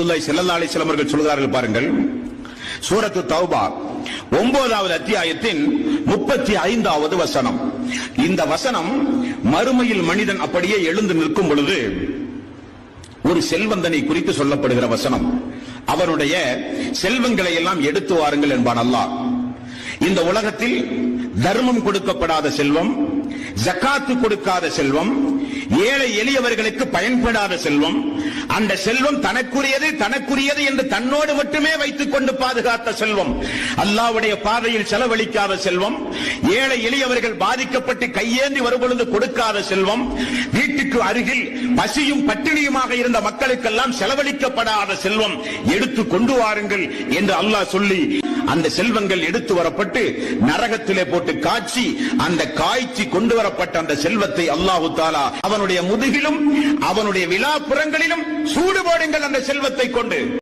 ரசூலுல்லாஹி சிலமர்கள் சொல்கிறார்கள் பாருங்கள். சூரத்து தௌபா ஒன்பதாவது அத்தியாயத்தின் முப்பத்தி ஐந்தாவது வசனம். இந்த வசனம் மறுமையில் மனிதன் அப்படியே எழுந்து நிற்கும் பொழுது ஒரு செல்வந்தனை குறித்து சொல்லப்படுகிற வசனம். அவனுடைய செல்வங்களை எல்லாம் எடுத்து வாருங்கள் என்பான் அல்லாஹ். இந்த உலகத்தில் தர்மம் கொடுக்கப்படாத செல்வம் ஜக்காத்து கொடுக்காத செல்வம் ஏழை எளியவர்களுக்கு பயன்படாத செல்வம். அந்த செல்வம் தனக்குரியது தனக்குரியது என்று தன்னோடு மட்டுமே வைத்துக் கொண்டு பாதுகாத்த செல்வம். அல்லாவுடைய பாதையில் செலவழிக்காத செல்வம். ஏழை எளியவர்கள் பாதிக்கப்பட்டு கையேந்தி வரும்பொழுது கொடுக்காத செல்வம் வீட்டுக்கு அருகில் பசியும் பட்டினியுமாக இருந்த மக்களுக்கெல்லாம் செலவழிக்கப்படாத செல்வம் எடுத்து கொண்டு வாருங்கள் என்று அல்லாஹ் சொல்லி அந்த செல்வங்கள் எடுத்து வரப்பட்டு நரகத்திலே போட்டு காய்ச்சி அந்த காய்ச்சி கொண்டு வரப்பட்ட அந்த செல்வத்தை அல்லாஹு தாலா அவனுடைய முதுகிலும் அவனுடைய விழாப்புறங்களிலும் சூடு போடுங்கள் அந்த செல்வத்தை கொண்டு.